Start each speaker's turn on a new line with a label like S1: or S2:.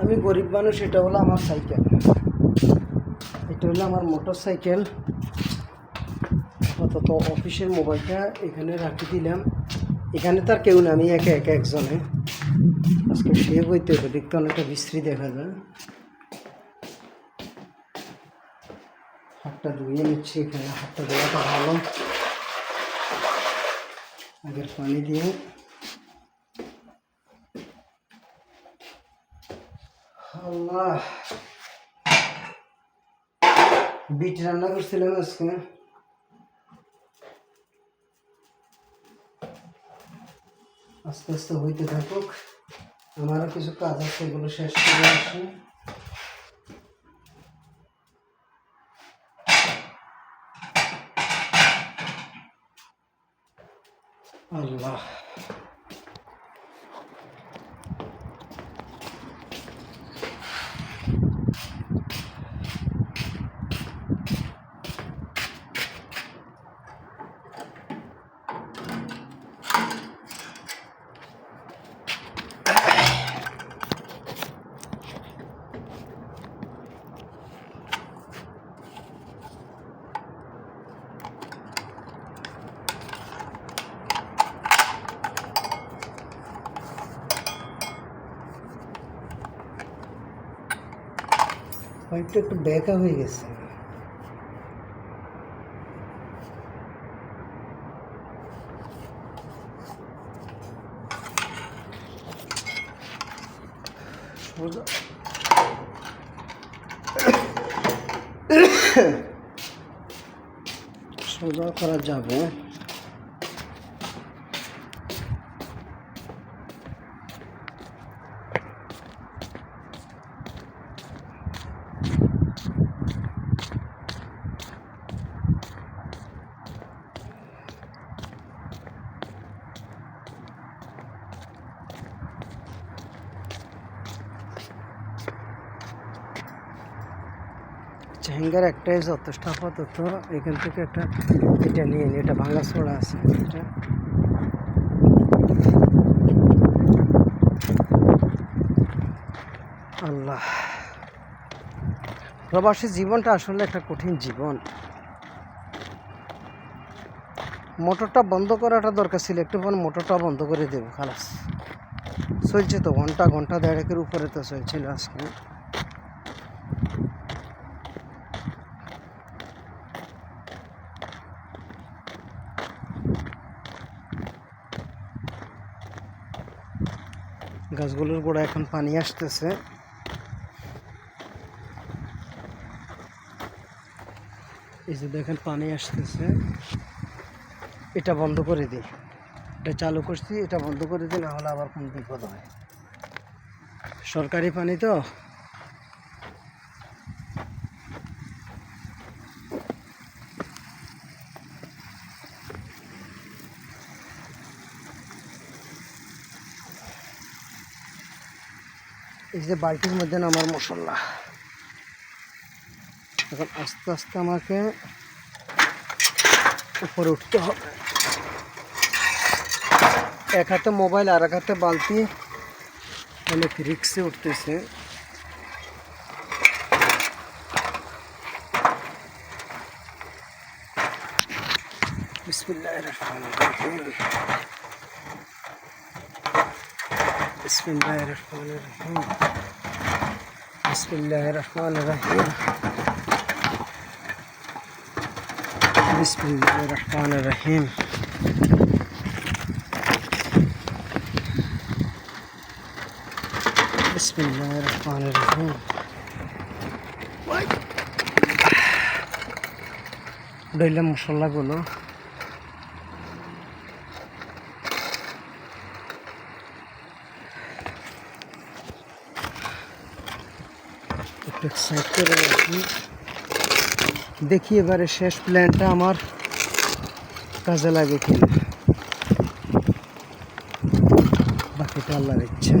S1: আমি গরিব মানুষ, এটা হলো আমার সাইকেল। এটা হলো আমার মোটর সাইকেল আপাতত অফিসের মোবাইলটা এখানে রাখি দিলাম। এখানে তার কেউ না, আমি একে একে একজনে। আজকে সে বইতে হবে, দেখতে অনেকটা বিশ্রী দেখা যায়। হাতটা ধুয়ে নিচ্ছি এখানে, হাতটা ধোয়াটা ভালো। আগের পানি দিয়ে। আল্লাহ। বিট রান্না করছিলাম আজকে। আস্তে আস্তে হইতে থাকুক। আমারও কিছু কাজ আছে, এগুলো শেষ করে আসি। আল্লাহ। পাইপটা একটু বেঁকা হয়ে গেছে। সোজা করা যাবে। ঝেঙ্গার একটাই যথেষ্ট আপাতত। এখান থেকে একটা এটা নিয়ে নিই এটা ভাঙা ছোড়া আছে। এটা আল্লাহ। প্রবাসী জীবনটা আসলে একটা কঠিন জীবন। মোটরটা বন্ধ করাটা দরকার ছিল, একটু পর মোটরটা বন্ধ করে দেবো, খালাস। চলছে তো, ঘণ্টা ঘণ্টা দেড়েকের উপরে তো চলছিল আজকে। গাছগুলোর গোড়া এখন পানি আসতেছে। এই যে দেখেন পানি আসতেছে। এটা বন্ধ করে দিই। এটা চালু করছি, এটা বন্ধ করে দিই, না হলে আবার কোনো বিপদ হয়। সরকারি পানি তো? এই যে বালতির মধ্যে আমার মশলা। এখন আস্তে আস্তে আমাকে উপরে উঠতে হবে। এক হাতে মোবাইল আর এক হাতে বালতি। অনেক রিক্সে উঠতেছে। বিসমিল্লাহ রহমান রহিম। بسم الله الرحمن الرحيم. بسم الله الرحمن الرحيم. بسم الله الرحمن الرحيم. بسم الله الرحمن الرحيم. الحمد لله ما شاء الله দেখি এবারে শেষ প্ল্যানটা আমার কাজে লাগে কিনা। বাকিটা আল্লাহর ইচ্ছা।